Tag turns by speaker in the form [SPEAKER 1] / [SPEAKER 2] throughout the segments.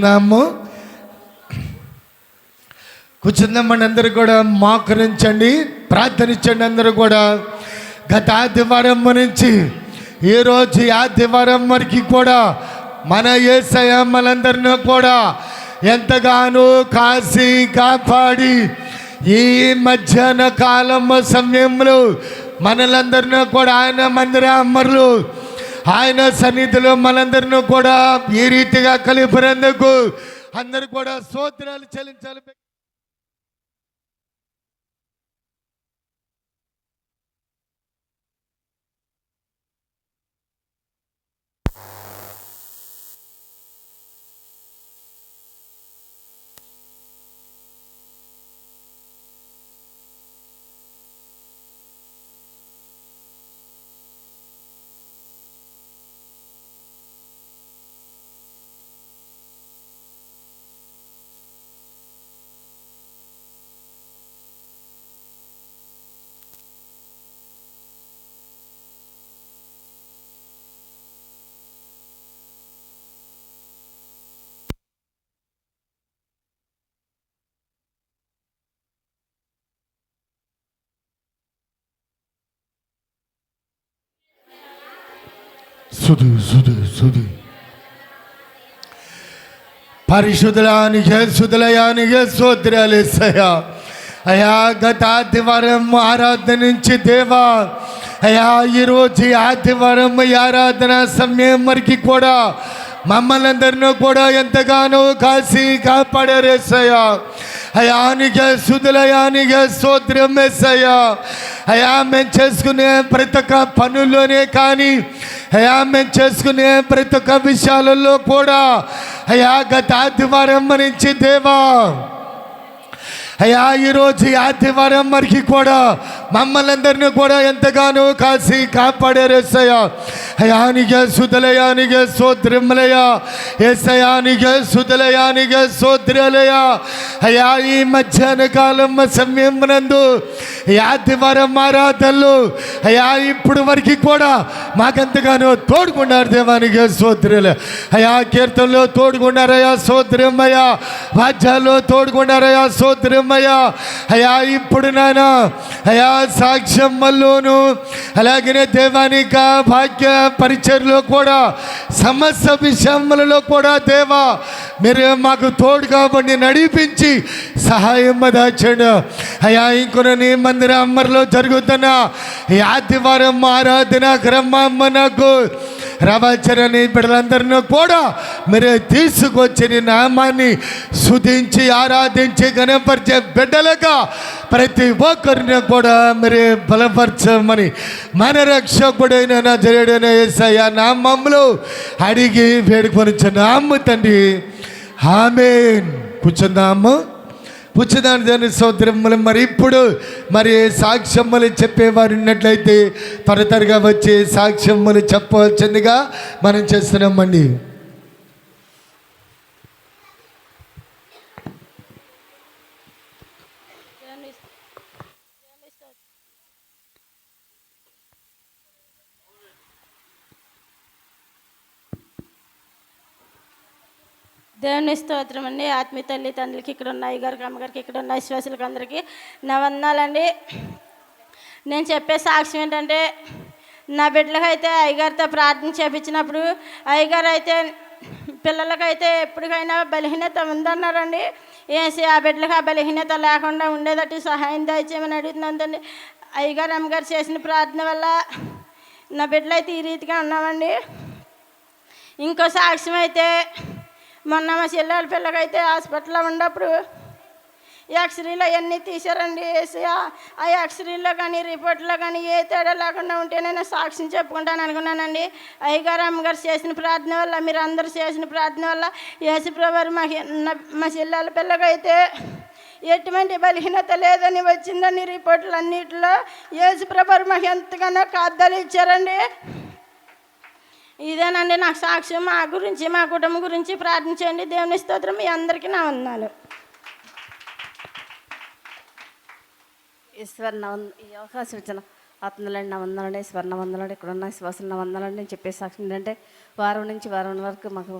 [SPEAKER 1] నాము కూర్చుందామని అందరూ కూడా మోకరించండి ప్రార్థనించండి అందరూ కూడా. గత ఆదివారం నుంచి ఈరోజు ఆదివారం వరకు కూడా మన ఏసయ మనందరినీ కూడా ఎంతగానో కాసి కాపాడి ఈ మధ్యాహ్న కాలం సమయంలో మనలందరినీ కూడా ఆయన మందిర అమ్మర్లు ఆయన సన్నిధిలో మనందరినూ కూడా ఈ రీతిగా కలిపినందుకు అందరు కూడా స్తోత్రాలు చెల్లించాలి. సుధు సుధు సుధు. పరిశుద్ధులానికి శుద్ధులయానికి స్తోత్రాలేసయ్యా అయా గత ఆదివారం ఆరాధన నుంచి దేవా అయా ఈరోజు ఆదివారం ఈ ఆరాధన సమయం వరకు కూడా మమ్మల్ని అందరినీ కూడా ఎంతగానో కాసి కాపాడారేసయ్యా అయానికే సుధులయానికే స్తోత్రం వేసయ్యా అయా మేము చేసుకునే ప్రతి ఒక్క పనుల్లోనే కానీ అయా మేము చేసుకునే ప్రతి ఒక్క విషయాలలో కూడా అయా గత ఆదివారం మరించి దేవా. అయ్యా ఈరోజు ఈ ఆదివారం మరికి కూడా మమ్మల్ని అందరినీ కూడా ఎంతగానో కాసి కాపాడారేసయ్యా అయానిగే సుధలయానిగే సోద్రిమలయ ఏసయానిగే సుధలయానిగే సోద్రలయ అయా ఈ మధ్యాహ్న కాలం సమయం నందు ఆదివారం ఆరాధనలు అయా ఇప్పుడు వరకు కూడా మాకెంతగానో తోడుకున్నారు దేవానికి సోద్రులు అయా కీర్తనలో తోడుకున్నారయ్యా సోద్రమయ్యా వాద్యాల్లో తోడుకున్నారయ్యా సోద్రమయ్యా అయా ఇప్పుడు నాయన అయా సాక్ష్యంలోను అలాగనే దేవానిక భాగ్య పరిచయలో కూడా సమస్త విషయములలో కూడా దేవా మీరు మాకు తోడుగా కాబట్టి నడిపించి సహాయం దాచండి. అయా ఇంకొన్ని మందిర అమ్మర్లో జరుగుతున్న ఈ ఆదివారం ఆరాధన క్రమమ్మ నాకు రవచరని బిడ్డలందరినీ కూడా మీరు తీసుకొచ్చి నీ నామాన్ని శుధించి ఆరాధించి గణపరిచే బిడ్డలుగా ప్రతి ఒక్కరిని కూడా మీరే బలపరచమని మన రక్షకుడైన నా జరుడైన ఏసయ్య నామంలో అడిగి వేడుకొని నామ్ము తండ్రి. ఆమెన్. కూర్చుందాము. పుచ్చదాని దాని సోదరములు మరి ఇప్పుడు మరి సాక్ష్యములు చెప్పేవారు ఉన్నట్లయితే త్వర త్వరగా వచ్చి సాక్ష్యములు చెప్పవలసిందిగా మనం చేస్తున్నామండి.
[SPEAKER 2] దేవుని స్తోత్రం అండి. ఆత్మీయ తల్లి తండ్రికి ఇక్కడ ఉన్న అయ్యగారికి అమ్మగారికి ఇక్కడ ఉన్న విశ్వాసులకు అందరికీ నా వందనాలండి నేను చెప్పే సాక్ష్యం ఏంటంటే నా బిడ్డలకైతే అయ్యగారితో ప్రార్థన చేపించినప్పుడు అయ్యగారు అయితే పిల్లలకైతే ఎప్పటికైనా బలహీనత ఉందన్నారండి. వేసి ఆ బిడ్డలకు ఆ బలహీనత లేకుండా ఉండేటట్టు సహాయం దయచేయమని అడుగుతుందండి అయ్యగారు అమ్మగారు చేసిన ప్రార్థన వల్ల నా బిడ్డలు అయితే ఈ రీతిగా ఉన్నామండి. ఇంకో సాక్ష్యం అయితే మొన్న మా చెల్లెల పిల్లకైతే హాస్పిటల్లో ఉన్నప్పుడు ఎక్స్రేలో అన్నీ తీశారండి వేసి ఆ- ఎక్స్రేలో కానీ రిపోర్ట్లో కానీ ఏ తేడా లేకుండా ఉంటే నేను సాక్ష్యం చెప్పుకుంటాను అనుకున్నానండి. అయ్యగారు అమ్మగారు చేసిన ప్రార్థన వల్ల మీరు అందరూ చేసిన ప్రార్థన వల్ల యేసుప్రభు మా మా చెల్లెల పిల్లకైతే ఎటువంటి బలహీనత లేదని వచ్చిందని రిపోర్ట్లు అన్నింటిలో యేసుప్రభారు మాకు ఎంతగానో కాద్దాలు ఇచ్చారండి. ఇదేనండి నా సాక్ష్యం. మా గురించి మా కుటుంబం గురించి ప్రార్థించండి. దేవుని స్తోత్రం మీ అందరికీ నా వందనాలు.
[SPEAKER 3] ఈశ్వర్ వంద ఈ అవకాశం ఇచ్చిన ఆత్మలండి నా వందలండి స్వర్ణ నా వందలండి ఇక్కడ ఉన్న శ్వాస వందలండి నేను చెప్పే సాక్ష్యం ఏంటంటే వారం నుంచి వారం వరకు మాకు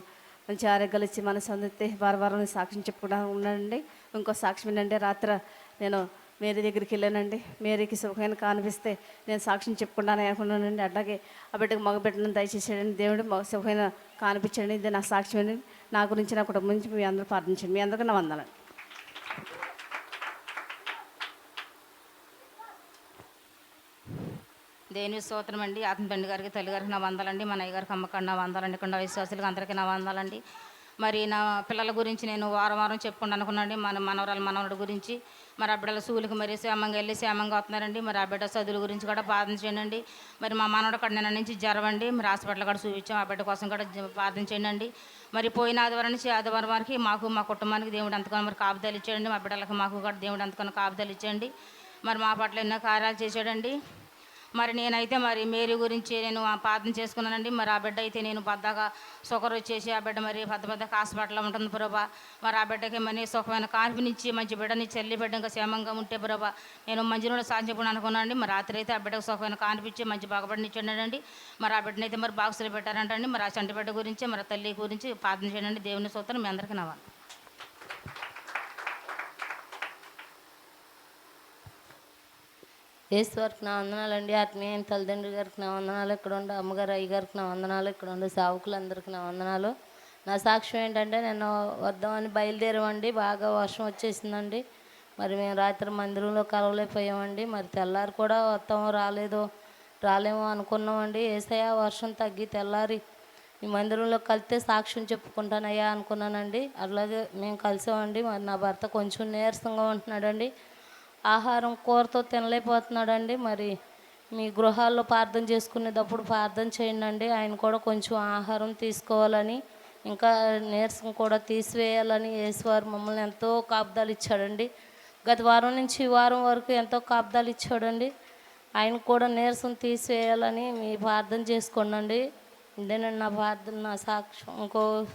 [SPEAKER 3] మంచి ఆరోగ్యాలు ఇచ్చి మనసు అందితే వారం వారం సాక్ష్యం చెప్పుకుంటా ఉండండి ఇంకో సాక్ష్యం ఏంటంటే రాత్రి నేను మేరీ దగ్గరికి వెళ్ళానండి. మేరీకి సుఖమైన కానిపిస్తే నేను సాక్ష్యం చెప్పుకుంటాను అనుకున్నానండి. అట్లాగే ఆ బిడ్డకు మగ బిడ్డను దయచేసాడని దేవుడు మగ సుఖమైన కానిపించండి ఇది నా సాక్ష్యం అండి. నా గురించి నా కుటుంబం నుంచి మీ అందరూ ప్రార్థించండి. మీ అందరికీ నా వందలండి
[SPEAKER 4] దేని స్తోత్రం అండి. ఆత్మబండి గారికి తల్లి గారికి నా వందాలండి. మా అయ్య గారికి అమ్మకాడు నా వందాలండి. కొండ విశ్వాసులకు అందరికీ నా వందాలండి. మరి నా పిల్లల గురించి నేను వారం వారం చెప్పుకుంటూ అనుకున్నాండి మన మనవరాలు మనవరుడు గురించి. మరి ఆ బిడ్డల సూలికి మరి క్షేమంగా వెళ్ళి క్షేమంగా వస్తున్నారండి. మరి ఆ బిడ్డ చదువుల గురించి కూడా ప్రార్థన చేయండి. మరి మా మనవడు అక్కడ నిన్న నుంచి జరవండి మరి హాస్పిటల్ కూడా చూపించాం. ఆ బిడ్డ కోసం కూడా జ- ప్రార్థన చేయండి. మరి పోయిన ఆదివారం నుంచి ఆదివారం వరకు మాకు మా కుటుంబానికి దేవుడు అంతకొని మరి కాపుదాలు ఇచ్చేయండి మా బిడ్డలకు మాకు కూడా దేవుడు అంతకొని కాపుదాలు ఇచ్చేయండి మరి మా పట్ల ఎన్నో కార్యాలు చేశాడండి. మరి నేనైతే మరి మేరీ గురించి నేను ఆ ప్రార్థన చేసుకున్నానండి. మరి ఆ బిడ్డ అయితే నేను బద్దగా షుగర్ వచ్చేసి ఆ బిడ్డ మరి పెద్ద పెద్ద హాస్పిటల్లో ఉంటుంది ప్రభా. మరి ఆ బిడ్డకి మరి సుఖమైన కాన్ఫినిచ్చి మంచి బిడ్డని చెల్లి బిడ్డ ఇంకా క్షేమంగా ఉంటే ప్రభా నేను మంచి నుండి సాధించకుండా అనుకున్నానండి. మరి రాత్రి అయితే ఆ బిడ్డకు సుఖమైన కానిపించి మంచి బాగుపడినిచ్చాడండి మరి ఆ బిడ్డనైతే అయితే మరి బాక్సులు పెట్టారంటండి. మరి ఆ చంటి బిడ్డ గురించి మరి తల్లి గురించి ప్రార్థన చేయండి. దేవుని సూత్రం మీ అందరికీ నవ్వాలి
[SPEAKER 5] ఈశ్వర్కి నా వందనాలండి. ఆత్మీయ తల్లిదండ్రుల గారికి నా వందనాలు. ఇక్కడ ఉండే అమ్మగారు అయ్యగారికి నా వందనాలు. ఇక్కడ ఉండే సావుకులందరికీ నా వందనాలు. నా సాక్ష్యం ఏంటంటే నేను వద్దామని బయలుదేరామండి. బాగా వర్షం వచ్చేసిందండి. మరి మేము రాత్రి మందిరంలో కలవలేకపోయామండి. మరి తెల్లారి కూడా వస్తామో రాలేదు రాలేమో అనుకున్నామండి. ఏసయ్య వర్షం తగ్గి తెల్లారి ఈ మందిరంలో కలిస్తే సాక్ష్యం చెప్పుకుంటానయ్యా అనుకున్నానండి. అలాగే మేము కలిసామండి. మరి నా భర్త కొంచెం నీరసంగా ఉంటున్నాడండి. ఆహారం కూరతో తినలేకపోతున్నాడండి. మరి మీ గృహాల్లో ప్రార్థన చేసుకునేటప్పుడు ప్రార్థన చేయండి ఆయన కూడా కొంచెం ఆహారం తీసుకోవాలని ఇంకా నీరసం కూడా తీసివేయాలని యేసువారు మమ్మల్ని ఎంతో కాపుదాలు ఇచ్చాడండి. గత వారం నుంచి ఈ వారం వరకు ఎంతో కాపుదాలు ఇచ్చాడండి. ఆయన కూడా నీరసం తీసివేయాలని మీ ప్రార్థన చేసుకోండి ఇదేనండి నా ప్రార్థన నా సాక్ష్యం. ఇంకో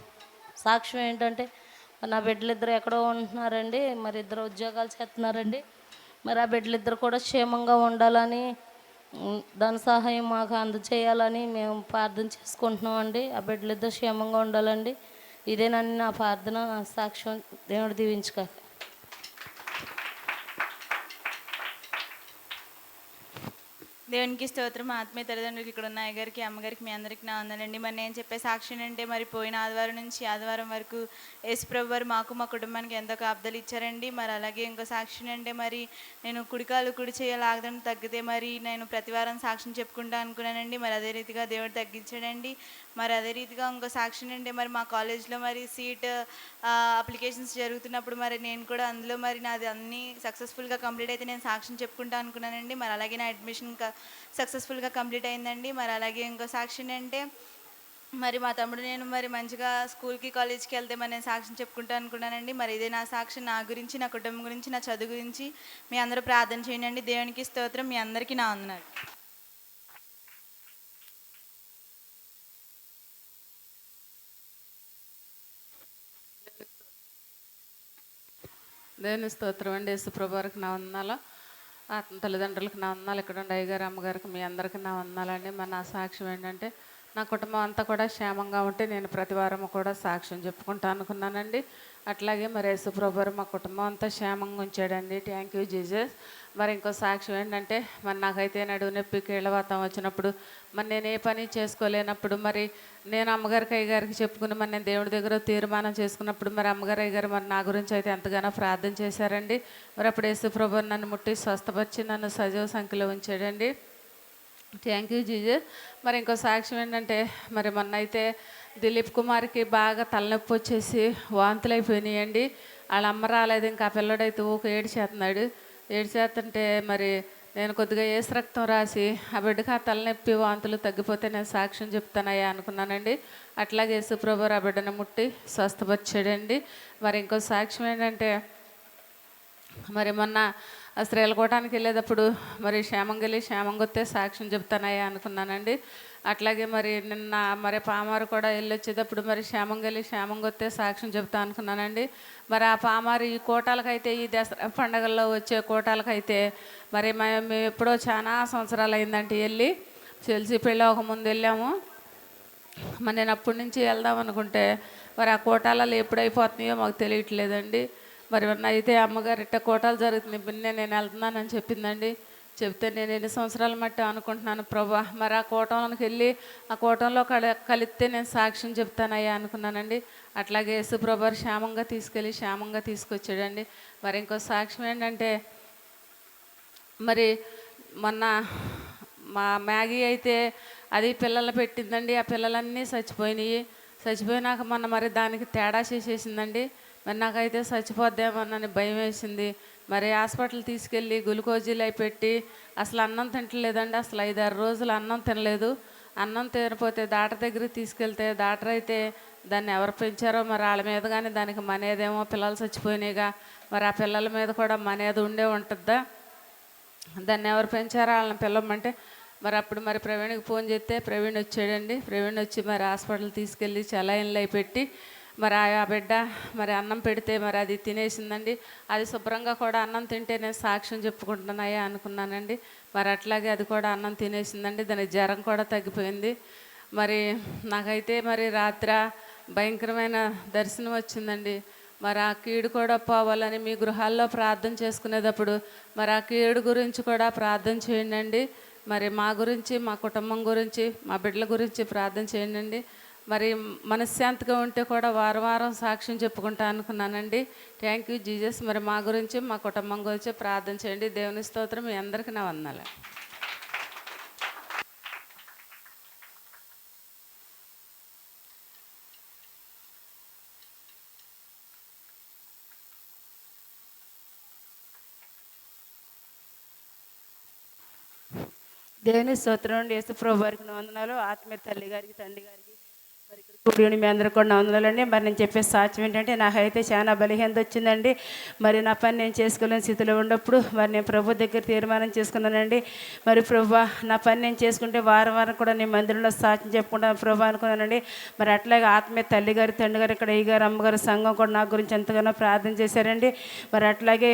[SPEAKER 5] సాక్ష్యం ఏంటంటే నా బిడ్డలు ఇద్దరు ఎక్కడో ఉంటున్నారండి. మరి ఇద్దరు ఉద్యోగాలు చేస్తున్నారండి. మరి ఆ బిడ్డలు ఇద్దరు కూడా క్షేమంగా ఉండాలని దాని సహాయం మాకు అందచేయాలని మేము ప్రార్థన చేసుకుంటున్నామండి ఆ బిడ్డలు ఇద్దరు క్షేమంగా ఉండాలండి. ఇదేనండి నా ప్రార్థన నా సాక్ష్యం దేవుడు దీవించుక
[SPEAKER 6] దేవునికి స్తోత్రం ఆత్మీయ తల్లిదండ్రులకి ఇక్కడ ఉన్న అయ్యగారికి అమ్మగారికి మీ అందరికీ నా వందనండి మరి నేను చెప్పే సాక్షి అంటే మరి పోయిన ఆదివారం నుంచి ఆదివారం వరకు యేసుప్రభు వారు మాకు మా కుటుంబానికి ఎంతో కాపుదలు ఇచ్చారండి. మరి అలాగే ఇంకో సాక్షి అంటే మరి నేను కుడికాలు కుడి చేయాలాగడం తగ్గితే మరి నేను ప్రతివారం సాక్ష్యం చెప్పుకుంటా అనుకున్నానండి. మరి అదే రీతిగా దేవుడు తగ్గించాడండి. మరి అదే రీతిగా ఇంకో సాక్షి అంటే మరి మా కాలేజ్లో మరి సీట్ అప్లికేషన్స్ జరుగుతున్నప్పుడు మరి నేను కూడా అందులో మరి నాది అన్నీ సక్సెస్ఫుల్గా కంప్లీట్ అయితే నేను సాక్ష్యం చెప్పుకుంటా అనుకున్నానండి. మరి అలాగే నా అడ్మిషన్ సక్సెస్ఫుల్గా కంప్లీట్ అయిందండి. మరి అలాగే ఇంకో సాక్షి అంటే మరి మా తమ్ముడు నేను మరి మంచిగా స్కూల్కి కాలేజ్కి వెళ్తే మరి నేను సాక్ష్యం చెప్పుకుంటా అనుకున్నానండి. మరి ఇదే నా సాక్షి నా గురించి నా కుటుంబం గురించి నా చదువు గురించి మీ అందరూ ప్రార్థన చేయండి. దేవునికి స్తోత్రం. మీ అందరికీ నా వందనాలు.
[SPEAKER 7] దేవుని స్తోత్రం అండి. యేసుప్రభువారికి నా వందనాలు. తల్లిదండ్రులకు నా వందనాలు ఇక్కడ ఉండే అయ్యగారు అమ్మగారికి మీ అందరికీ నా వందనాలండి. మరి నా సాక్ష్యం ఏంటంటే నా కుటుంబం అంతా కూడా క్షేమంగా ఉంటే నేను ప్రతి వారం కూడా సాక్ష్యం చెప్పుకుంటా అనుకున్నానండి. అట్లాగే మరి యేసుప్రభువారు మా కుటుంబం అంతా క్షేమంగా ఉంచాడండి. థ్యాంక్ యూ జీజస్ మరి ఇంకో సాక్ష్యం ఏంటంటే మరి నాకైతే నడువు నొప్పి కీళ్ళవాతం వచ్చినప్పుడు మరి నేను ఏ పని చేసుకోలేనప్పుడు మరి నేను అమ్మగారికి అయ్యగారికి చెప్పుకుని మరి నేను దేవుడి దగ్గర తీర్మానం చేసుకున్నప్పుడు మరి అమ్మగారు అయ్యగారు మరి నా గురించి అయితే ఎంతగానో ప్రార్థన చేశారండి. మరి అప్పుడు యేసుప్రభు నన్ను ముట్టి స్వస్థపరిచి నన్ను సజీవ సంఖ్యలో ఉంచాడండి. థ్యాంక్ యూ జీజస్ మరి ఇంకో సాక్ష్యం ఏంటంటే మరి మొన్న అయితే దిలీప్ కుమార్కి బాగా తలనొప్పి వచ్చేసి వాంతులు అయిపోయినాయండి వాళ్ళ అమ్మ రాలేదు ఇంకా ఆ పిల్లడైతే ఊక ఏడిచేస్తున్నాడు ఏడిచేస్తుంటే మరి నేను కొద్దిగా ఏసు రక్తం రాసి ఆ బిడ్డకి ఆ తలనొప్పి వాంతులు తగ్గిపోతే నేను సాక్ష్యం చెప్తానయ్యా అనుకున్నానండి. అట్లాగే యేసుప్రభు ఆ బిడ్డను ముట్టి స్వస్థపరిచాడండి. మరి ఇంకో సాక్ష్యం ఏంటంటే మరి మొన్న శ్రీలకోటానికి వెళ్ళేటప్పుడు మరి క్షేమంగా వెళ్ళి క్షేమంగా వస్తే సాక్ష్యం చెప్తానయ్యా అనుకున్నానండి. అట్లాగే మరి నిన్న మరి పామారు కూడా వెళ్ళి వచ్చేటప్పుడు మరి క్షేమంగా వెళ్ళి క్షేమంగా వస్తే సాక్ష్యం చెప్తా అనుకున్నానండి. మరి ఆ పామారు ఈ కోటాలకైతే ఈ దసరా పండగల్లో వచ్చే కోటాలకైతే మరి మేము ఎప్పుడో చాలా సంవత్సరాలు అయిందంటే వెళ్ళి. తెలిసి పెళ్ళి ఒక ముందు వెళ్ళాము. మరి నేను అప్పటి నుంచి వెళ్దాం అనుకుంటే మరి ఆ కోటాలలో ఎప్పుడు అయిపోతున్నాయో మాకు తెలియట్లేదండి. మరి అయితే అమ్మగారు ఇట్ట కోటాలు జరుగుతుంది బిన్నే నేను వెళ్తున్నానని చెప్పిందండి. చెప్తే నేను ఎన్ని సంవత్సరాల మట్టి అనుకుంటున్నాను ప్రభా. మరి ఆ కోటంలోకి వెళ్ళి ఆ కోటంలో కల కలిస్తే నేను సాక్ష్యం చెప్తానయ్యా అనుకున్నానండి. అట్లాగే యేసుప్రభు క్షేమంగా తీసుకెళ్ళి క్షేమంగా తీసుకొచ్చాడండి. మరి ఇంకో సాక్ష్యం ఏంటంటే మరి మొన్న మా మ్యాగీ అయితే అది పిల్లలు పెట్టిందండి. ఆ పిల్లలన్నీ చచ్చిపోయినాయి. చచ్చిపోయినాక మొన్న మరి దానికి తేడా చేసేసిందండి. మరి నాకైతే చచ్చిపోద్దామోనని భయం వేసింది. మరి హాస్పిటల్ తీసుకెళ్ళి గ్లూకోజీలు అవి పెట్టి అసలు అన్నం తింటలేదండి. అసలు ఐదారు రోజులు అన్నం తినలేదు. అన్నం తినపోతే డాక్టర్ దగ్గరికి తీసుకెళ్తే డాక్టర్ అయితే దాన్ని ఎవరు పెంచారో మరి వాళ్ళ మీద కానీ దానికి మనేదేమో పిల్లలు చచ్చిపోయినాయిగా. మరి ఆ పిల్లల మీద కూడా మనేది ఉండే ఉంటుందా? దాన్ని ఎవరు పెంచారో వాళ్ళని పిల్లమంటే మరి అప్పుడు మరి ప్రవీణ్కి ఫోన్ చేస్తే ప్రవీణ్ వచ్చాడండి. ప్రవీణ్ వచ్చి మరి హాస్పిటల్ తీసుకెళ్ళి చలాయిన్లు అయి పెట్టి మరి ఆ బిడ్డ మరి అన్నం పెడితే మరి అది తినేసిందండి. అది శుభ్రంగా కూడా అన్నం తింటే నేను సాక్ష్యం చెప్పుకుంటున్నాయా అనుకున్నానండి. మరి అట్లాగే అది కూడా అన్నం తినేసిందండి. దాని జ్వరం కూడా తగ్గిపోయింది. మరి నాకైతే మరి రాత్ర భయంకరమైన దర్శనం వచ్చిందండి. మరి ఆ కీడు కూడా పోవాలని మీ గృహాల్లో ప్రార్థన చేసుకునేటప్పుడు మరి ఆ కీడు గురించి కూడా ప్రార్థన చేయండి మరి మా గురించి మా కుటుంబం గురించి మా బిడ్డల గురించి ప్రార్థన చేయండి మరి మనశ్శాంతిగా ఉంటే కూడా వారం వారం సాక్ష్యం చెప్పుకుంటా అనుకున్నానండి. థ్యాంక్ యూ జీజస్ మరి మా గురించి మా కుటుంబం గురించి ప్రార్థన చేయండి. దేవుని స్తోత్రం మీ అందరికీ నా వందనాలు.
[SPEAKER 8] దేవుని స్తోత్రం నుండి యేసు ప్రభు వారికి వందనాలు. ఆత్మీయ తల్లి గారికి తండ్రి గారికి సూర్యుని మీ అందరూ కూడా నా మరి నేను చెప్పే సాక్ష్యం ఏంటంటే నాకైతే చాలా బలహీనత వచ్చిందండి. మరి నా పని నేను చేసుకోలేని స్థితిలో ఉన్నప్పుడు మరి నేను ప్రభు దగ్గర తీర్మానం చేసుకున్నానండి. మరి ప్రభు నా పని నేను చేసుకుంటే వారం వారం కూడా నేను మందిరంలో సాక్ష్యం చెప్పుకుంటాను ప్రభు అనుకున్నానండి. మరి అట్లాగే ఆత్మీయ తల్లి గారు తండ్రి గారు ఇక్కడ అయ్యగారు అమ్మగారు సంఘం కూడా నా గురించి ఎంతగానో ప్రార్థన చేశారండి. మరి అట్లాగే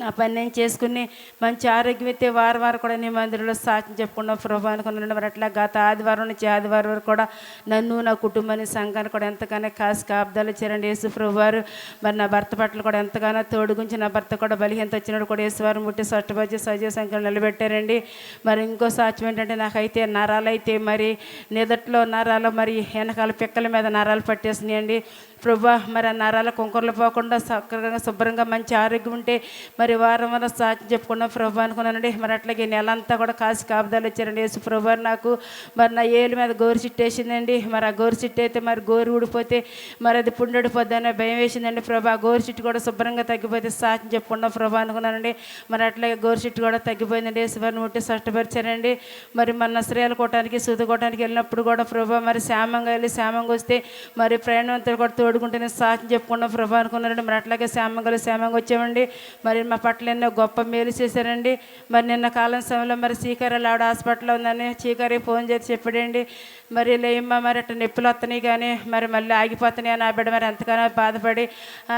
[SPEAKER 8] నా పని నేను చేసుకుని మంచి ఆరోగ్యం అయితే వారం వారం కూడా నీ మందిరంలో సాక్ష్యం చెప్పుకున్న ప్రభు అనుకున్నాను మరి అట్లా గత ఆదివారం నుంచి ఆదివారం వరకు కూడా నన్ను నా కుటుంబాన్ని సంఘాన్ని కూడా ఎంతగానో కాసి కాబ్దాలు చేరండి యేసు ప్రభువారు. మరి నా భర్త పట్ల కూడా ఎంతగానో తోడుగుంచి నా భర్త కూడా బలిహీనత వచ్చినప్పుడు కూడా యేసువారు ముట్టి సట్టుబజ్జి సజీవ సంఖ్యలో నిలబెట్టారండి. మరి ఇంకో సాక్ష్యం ఏంటంటే నాకైతే నరాలు అయితే మరి నిదట్లో నరాలు మరి వెనకాల పిక్కల మీద నరాలు పట్టేసినాయండి. ప్రభా మరి ఆ నరాల కుంకర్లు పోకుండా సక్రంగా శుభ్రంగా మంచి ఆరోగ్యం ఉంటే మరి మరి వారం వారం సాక్ష్యం చెప్పుకున్నాం. ప్రభా అనుకున్నానండి మరి అట్లాగే నెల అంతా కూడా కాసి కాపుదాలు వచ్చారండి. యేసు ప్రభు నాకు మరి నా ఏలు మీద గోరు చిట్టేసిందండి. మరి ఆ గోరు చిట్టు అయితే మరి గోరు ఊడిపోతే మరి అది పుండడిపోద్ది అనే భయం వేసిందండి ప్రభా. ఆ గోరు చిట్టు కూడా శుభ్రంగా తగ్గిపోతే సాక్ష్యం చెప్పుకున్నాం ప్రభు అనుకున్నానండి. మరి అట్లాగే గోరు చిట్టు కూడా తగ్గిపోయిందండి. యేసువారిని ముట్టి సష్టపరిచారండి మరి మన స్త్రీలు కొట్టడానికి సూది కొట్టడానికి వెళ్ళినప్పుడు కూడా ప్రభా మరి శ్యామంగా వెళ్ళి శ్యామంగా వస్తే మరి ప్రయాణం అంతా కూడా తోడుకుంటేనే సాక్ష్యం చెప్పుకున్న ప్రభా అనుకున్నారండి మరి అట్లాగే శ్యామంగా శ్యామంగా వచ్చామండి. మరి మా పట్ల ఎన్నో గొప్ప మేలు చేశారండి. మరి నిన్న కాలం సమయంలో మరి చీకరాలు ఆవిడ హాస్పిటల్లో ఉందని చీకరి ఫోన్ చేసి చెప్పాడండి. మరి లేమ్మా మరి అట్లా నొప్పులు వస్తున్నాయి కానీ మరి మళ్ళీ ఆగిపోతున్నాయి అని ఆ బిడ్డ మరి ఎంతగానో బాధపడి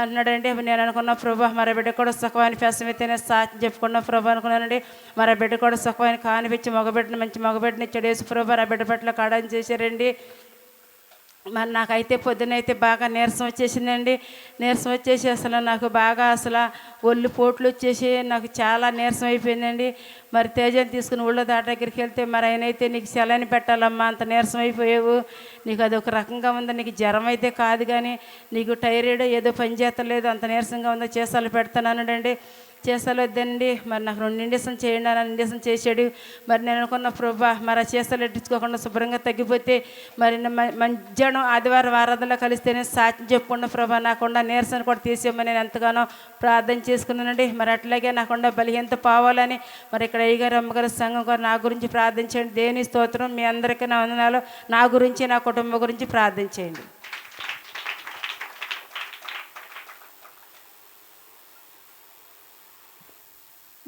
[SPEAKER 8] అన్నాడండి. నేను అనుకున్న ప్రభా మరి బిడ్డ కూడా సుఖమైన ఫెసం సా సాక్ష్యం చెప్పుకున్న ప్రభా అనుకున్నానండి. మరి ఆ బిడ్డ కూడా సుఖమైన కానిపించి మగబిడ్డను మంచి మగబిడ్డని చెడేసి యేసు ప్రభా ఆ బిడ్డ పట్ల కాడని చేశారండి. మరి నాకైతే పొద్దునైతే బాగా నీరసం వచ్చేసిందండి. నీరసం వచ్చేసి అసలు నాకు బాగా అసలు ఒళ్ళు పోట్లు వచ్చేసి నాకు చాలా నీరసం అయిపోయిందండి. మరి తేజని తీసుకుని ఊళ్ళో దాట దగ్గరికి వెళ్తే మరి ఆయన అయితే నీకు సెలని పెట్టాలమ్మా అంత నీరసం అయిపోయావు. నీకు అది ఒక రకంగా ఉందా నీకు జ్వరం అయితే కాదు కానీ నీకు టైరాయిడ్ ఏదో పని చేస్తలేదు అంత నీరసంగా ఉందో చేసాలు పెడతానండి చేసాలో వద్దండి మరి నాకు రెండు ఇండేషన్ చేయండి అని ఇండేషన్ చేశాడు. మరి నేను అనుకున్న ప్రభా మరి ఆ చేసాలు ఎట్టించుకోకుండా శుభ్రంగా తగ్గిపోతే మరి మ- మధ్యాహ్నం ఆదివారం ఆరాధనలో కలిస్తేనే సాక్ష్యం చెప్పుకున్న ప్రభా. నాకుండా నీరసన కూడా తీసేయమని నేను ఎంతగానో ప్రార్థన చేసుకున్నానండి. మరి అట్లాగే నాకుండా బలిహీనత పోవాలని మరి ఇక్కడ అయ్యగారు అమ్మగారు సంఘం గారు నా గురించి ప్రార్థించండి. దేని స్తోత్రం మీ అందరికీ నా వందనాలు. నా గురించి నా కుటుంబం గురించి ప్రార్థించేయండి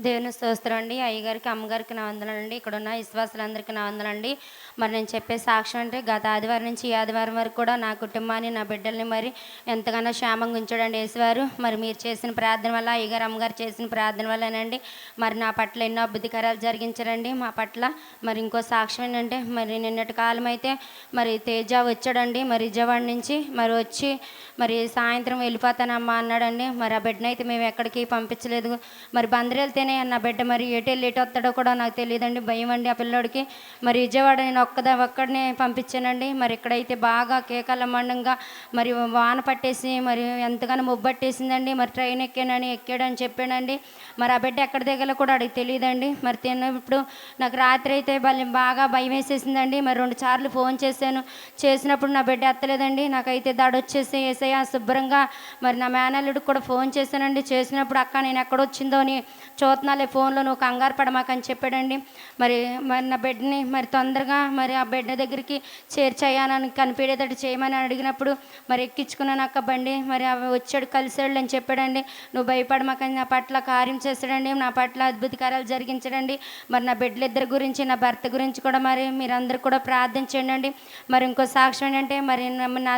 [SPEAKER 9] దేవుని స్తోత్రం అండి అయ్యగారికి అమ్మగారికి నా వందలండి ఇక్కడ ఉన్న విశ్వాసులందరికీ నా వందలండి
[SPEAKER 8] మరి నేను చెప్పే సాక్ష్యం అంటే గత ఆదివారం నుంచి ఈ ఆదివారం వరకు కూడా నా కుటుంబాన్ని నా బిడ్డల్ని మరి ఎంతగానో క్షేమంగా ఉంచాడండి వేసేవారు మరి మీరు చేసిన ప్రార్థన వల్ల అయ్యగారు అమ్మగారు చేసిన ప్రార్థన వల్లనండి మరి నా పట్ల ఎన్నో అద్భుతకరాలు జరిగించారండి. మా పట్ల మరి ఇంకో సాక్ష్యం ఏంటంటే మరి నిన్నటి కాలం అయితే మరి తేజ వచ్చాడండి. మరి విజయవాడ నుంచి మరి వచ్చి మరి సాయంత్రం వెళ్ళిపోతానమ్మా అన్నాడండి. మరి ఆ బిడ్డనైతే మేము ఎక్కడికి పంపించలేదు. మరి బందరు వెళ్తేనే నా బిడ్డ మరి ఎటు వెళ్ళి ఎటు వస్తాడో కూడా నాకు తెలియదండి. భయం అండి ఆ పిల్లోడికి. మరి విజయవాడ నేను ఒక్కదా ఒక్కడినే పంపించానండి. మరి ఇక్కడైతే బాగా కేకల మండంగా మరి వాన పట్టేసి మరి ఎంతగానో ముబ్బట్టేసిందండి మరి ట్రైన్ ఎక్కానని ఎక్కాడని చెప్పానండి. మరి ఆ బిడ్డ ఎక్కడ దిగాలో కూడా అడిగి తెలియదండి. మరి తిన్నప్పుడు నాకు రాత్రి అయితే భలే బాగా భయం వేసేసిందండి. మరి రెండు సార్లు ఫోన్ చేశాను. చేసినప్పుడు నా బిడ్డ ఎత్తలేదండి. నాకైతే దాడి వచ్చేసి ఏసయ్య శుభ్రంగా మరి నా మేనల్లుడికి కూడా ఫోన్ చేశానండి. చేసినప్పుడు అక్క నేను ఎక్కడొచ్చిందో అని చూస్తున్నాలే ఫోన్లో నువ్వు కంగారు పడమాకని చెప్పాడండి. మరి మరి నా బిడ్డని మరి తొందరగా మరి ఆ బిడ్డ దగ్గరికి చేర్చయ్యానని కనిపించేటట్టు చేయమని అడిగినప్పుడు మరి ఎక్కించుకున్నాను అక్క బండి మరి అవి వచ్చాడు కలిసాడు అని చెప్పాడండి. నువ్వు భయపడమాకని నా పట్ల కార్యం చేస్తాడండి నా పట్ల అద్భుత కార్యాలు జరిగించడండి. మరి నా బిడ్డలిద్దరి గురించి నా భర్త గురించి కూడా మరి మీరందరూ కూడా ప్రార్థించండి చేయండి మరి ఇంకో సాక్ష్యం ఏంటంటే మరి నా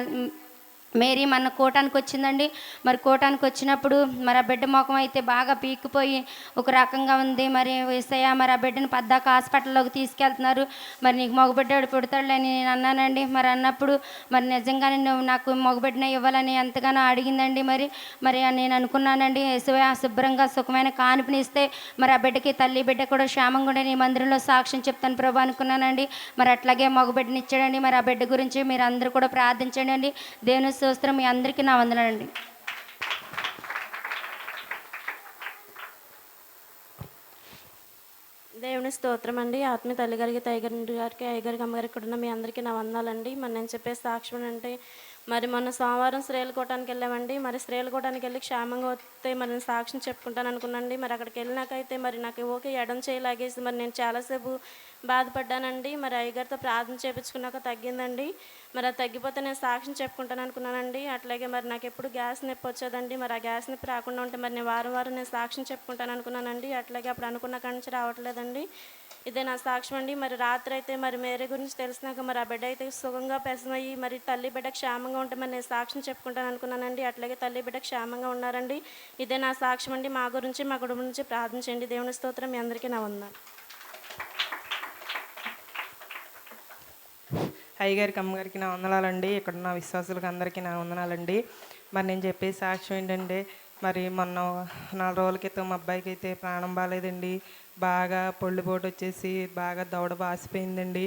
[SPEAKER 8] మేరీ మన కోటానికి వచ్చిందండి మరి కోటానికి వచ్చినప్పుడు మరి ఆ బిడ్డ ముఖం అయితే బాగా పీకిపోయి ఒక రకంగా ఉంది. మరి వేసయ్య మరి ఆ బిడ్డను పద్దాక హాస్పిటల్లోకి తీసుకెళ్తున్నారు. మరి నీకు మగబిడ్డాడు పుడతాడులే అని నేను అన్నానండి. మరి అన్నప్పుడు మరి నిజంగానే నువ్వు నాకు మగబిడ్డనే ఇవ్వాలని ఎంతగానో అడిగిందండి మరి. మరి నేను అనుకున్నానండి యేసయ్య శుభ్రంగా సుఖమైన కానుపునిస్తే మరి ఆ బిడ్డకి తల్లి బిడ్డ కూడా క్షేమంగా ఉండే నీ మందిరంలో సాక్ష్యం చెప్తాను ప్రభు అనుకున్నానండి. మరి అట్లాగే మగబిడ్డని ఇచ్చాడండి మరి ఆ బిడ్డ గురించి మీరు అందరూ కూడా ప్రార్థించండి అండి. దేవుని స్తోత్రం మీ అందరికీ నా వందనండి
[SPEAKER 10] దేవుని స్తోత్రం అండి. ఆత్మీయ తల్లి గారికి తయ్యగారి గారికి అయ్యగారికి అమ్మగారికి కూడా మీ అందరికీ నా వందాలండి మన నేను చెప్పే సాక్ష్యం అంటే మరి మొన్న సోమవారం శ్రేలకోటానికి వెళ్ళామండి. మరి శ్రేలకోటానికి వెళ్ళి క్షేమంగా వస్తే మరి నేను సాక్ష్యం చెప్పుకుంటాను అనుకున్నాండి మరి అక్కడికి వెళ్ళినాకైతే మరి నాకు ఓకే ఎడం చేయలాగేసి మరి నేను చాలాసేపు బాధపడ్డానండి. మరి అయ్యగారితో ప్రార్థన చేయించుకున్నాక తగ్గిందండి. మరి అది తగ్గిపోతే నేను సాక్ష్యం చెప్పుకుంటాను అనుకున్నానండి. అట్లాగే మరి నాకు ఎప్పుడు గ్యాస్ నొప్పి వచ్చేదండి. మరి ఆ గ్యాస్ నొప్పి రాకుండా ఉంటే మరి నేను వారం వారం నేను సాక్ష్యం చెప్పుకుంటాను అనుకున్నానండి. అట్లాగే అప్పుడు అనుకున్న కాడి నుంచి రావట్లేదండి. ఇదే నా సాక్ష్యం అండి. మరి రాత్రి అయితే మరి మేరే గురించి తెలిసినాక మరి ఆ బిడ్డ అయితే సుఖంగా పెసమయ్యి మరి తల్లి బిడ్డ క్షేమంగా ఉంటే మరి నేను సాక్ష్యం చెప్పుకుంటాను అనుకున్నానండి. అట్లాగే తల్లి బిడ్డ క్షేమంగా ఉన్నారండి. ఇదే నా సాక్ష్యం అండి. మా గురించి మా కుటుంబం నుంచి ప్రార్థించండి. దేవుని స్తోత్రం మీ అందరికీ నా ఉన్నాను
[SPEAKER 11] అయ్యగారికి అమ్మగారికి నా వందనాలండి. ఇక్కడ ఉన్న విశ్వాసులకు అందరికీ నా వందనాలండి. మరి నేను చెప్పే సాక్ష్యం ఏంటంటే మరి మొన్న నాలుగు రోజుల క్రితం మా అబ్బాయికి అయితే ప్రాణం బాగాలేదండి. బాగా పొళ్ళుపోటు వచ్చేసి బాగా దవడ వాసిపోయిందండి.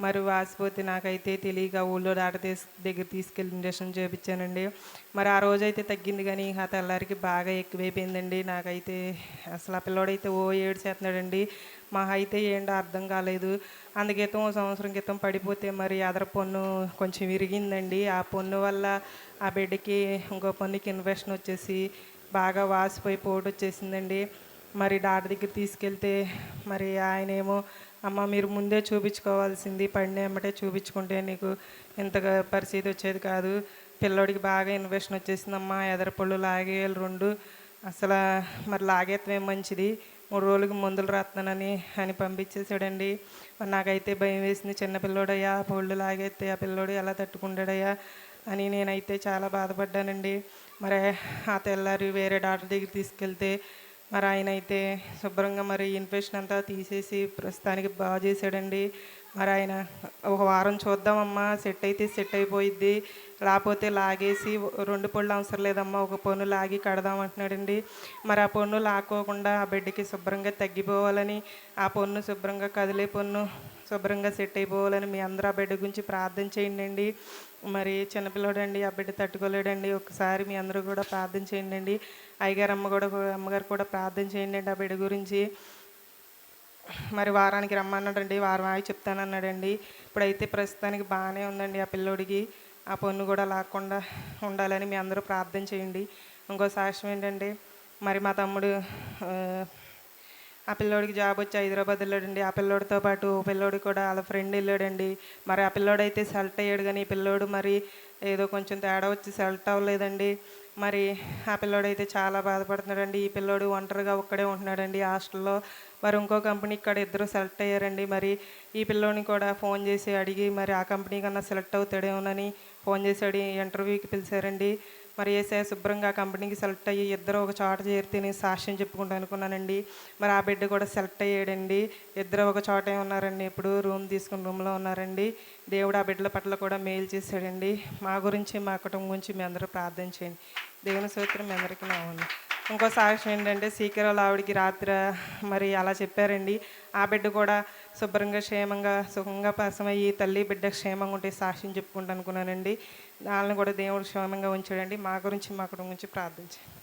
[SPEAKER 11] మరి వాసిపోతే నాకైతే తెలియక ఊళ్ళో డాక్టర్ తీస్ దగ్గర తీసుకెళ్ళి ఇంజక్షన్ చేయించానండి మరి ఆ రోజు అయితే తగ్గింది కానీ ఆ తెల్లారికి బాగా ఎక్కువైపోయిందండి. నాకైతే అసలు ఆ పిల్లోడైతే ఓ ఏడు చేస్తున్నాడండి మా అయితే ఏంటో అర్థం కాలేదు. అందుకేతం ఓ సంవత్సరం క్రితం పడిపోతే మరి అదర పన్ను కొంచెం విరిగిందండి. ఆ పన్ను వల్ల ఆ బిడ్డకి ఇంకో పన్నుకి ఇన్ఫెక్షన్ వచ్చేసి బాగా వాసిపోయి పోటు వచ్చేసిందండి మరి డాక్టర్ దగ్గర తీసుకెళ్తే మరి ఆయనేమో అమ్మ మీరు ముందే చూపించుకోవాల్సింది పడిన ఎమ్మటే చూపించుకుంటే నీకు ఇంతగా పరిస్థితి వచ్చేది కాదు. పిల్లోడికి బాగా ఇన్ఫెక్షన్ వచ్చేసిందమ్మా ఎదరపళ్ళు లాగేయాలి రెండు. అసలు మరి లాగేత్వం మంచిది? మూడు రోజులకి మందులు రాస్తున్నానని అని పంపించేసాడండి మరి నాకైతే భయం వేసింది చిన్న పిల్లోడయ్యా పళ్ళు లాగేస్తే ఆ పిల్లోడు ఎలా తట్టుకుంటాడయ్యా? అని నేనైతే చాలా బాధపడ్డానండి. మరి ఆ తెల్లారి వేరే డాక్టర్ దగ్గర తీసుకెళ్తే మరి ఆయన అయితే శుభ్రంగా మరి ఇన్ఫెక్షన్ అంతా తీసేసి ప్రస్తుతానికి బాగా చేశాడండి. మరి ఆయన ఒక వారం చూద్దామమ్మా సెట్ అయితే సెట్ అయిపోయిద్ది. లేకపోతే లాగేసి రెండు పళ్ళు అవసరం లేదమ్మా ఒక పన్ను లాగి కడదాం అంటున్నాడండి. మరి ఆ పన్ను లాక్కోకుండా ఆ బిడ్డకి శుభ్రంగా తగ్గిపోవాలని ఆ పన్ను శుభ్రంగా కదిలే పన్ను శుభ్రంగా సెట్ అయిపోవాలని మీ అందరూ ఆ బిడ్డ గురించి ప్రార్థన చేయండి మరి చిన్నపిల్లడండి ఆ బిడ్డ తట్టుకోలేడండి. ఒకసారి మీ అందరూ కూడా ప్రార్థన చేయండి అండి అయ్యగారు అమ్మ కూడా అమ్మగారు కూడా ప్రార్థన చేయండి అండి ఆ బిడ్డ గురించి. మరి వారానికి రమ్మన్నాడండి వారం ఆగి చెప్తానన్నాడండి. ఇప్పుడైతే ప్రస్తుతానికి బాగానే ఉందండి ఆ పిల్లోడికి. ఆ పన్ను కూడా లాక్కుండా ఉండాలని మీ అందరూ ప్రార్థన చేయండి. ఇంకో సాక్ష్యం ఏంటంటే మరి మా తమ్ముడు ఆ, పిల్లోడికి జాబ్ వచ్చి హైదరాబాద్ వెళ్ళాడండి. ఆ పిల్లోడితో పాటు పిల్లోడు కూడా వాళ్ళ ఫ్రెండ్ వెళ్ళాడండి. మరి ఆ పిల్లోడు అయితే సెలెక్ట్ అయ్యాడు కానీ పిల్లోడు మరి ఏదో కొంచెం తేడా వచ్చి సెలెక్ట్ అవ్వలేదండి. మరి ఆ పిల్లోడైతే చాలా బాధపడుతున్నాడండి. ఈ పిల్లోడు ఒంటరిగా ఒక్కడే ఉంటున్నాడండి హాస్టల్లో. మరి ఇంకో కంపెనీ ఇక్కడ ఇద్దరు సెలెక్ట్ అయ్యారండి. మరి ఈ పిల్లోని కూడా ఫోన్ చేసి అడిగి మరి ఆ కంపెనీ కన్నా సెలెక్ట్ అవుతాడేమోనని ఫోన్ చేసి అడిగి ఇంటర్వ్యూకి పిలిచారండి. మరి ఏసే శుభ్రంగా కంపెనీకి సెలెక్ట్ అయ్యి ఇద్దరు ఒక చోట చేరితే నేను సాక్ష్యం చెప్పుకుంటా అనుకున్నానండి. మరి ఆ బిడ్డ కూడా సెలెక్ట్ అయ్యాడండి. ఇద్దరు ఒక చోటే ఉన్నారండి. ఇప్పుడు రూమ్ తీసుకుని రూమ్లో ఉన్నారండి. దేవుడు ఆ బిడ్డల పట్ల కూడా మేలు చేశాడండి. మా గురించి మా కుటుంబం గురించి మీ అందరూ ప్రార్థన చేయండి. దేవుని సూత్రం మీ అందరికీ నా ఉంది ఇంకో సాక్ష్యం ఏంటంటే సీకరాలు ఆవిడకి రాత్రి మరి అలా చెప్పారండి. ఆ బిడ్డ కూడా శుభ్రంగా క్షేమంగా సుఖంగా పసమయ్యి తల్లి బిడ్డ క్షేమంగా ఉంటే సాక్ష్యం చెప్పుకుంటా అనుకున్నానండి. వాళ్ళని కూడా దేవుడు క్షేమంగా ఉంచాడండి. మా గురించి మా కుటుంబం గురించి ప్రార్థించండి.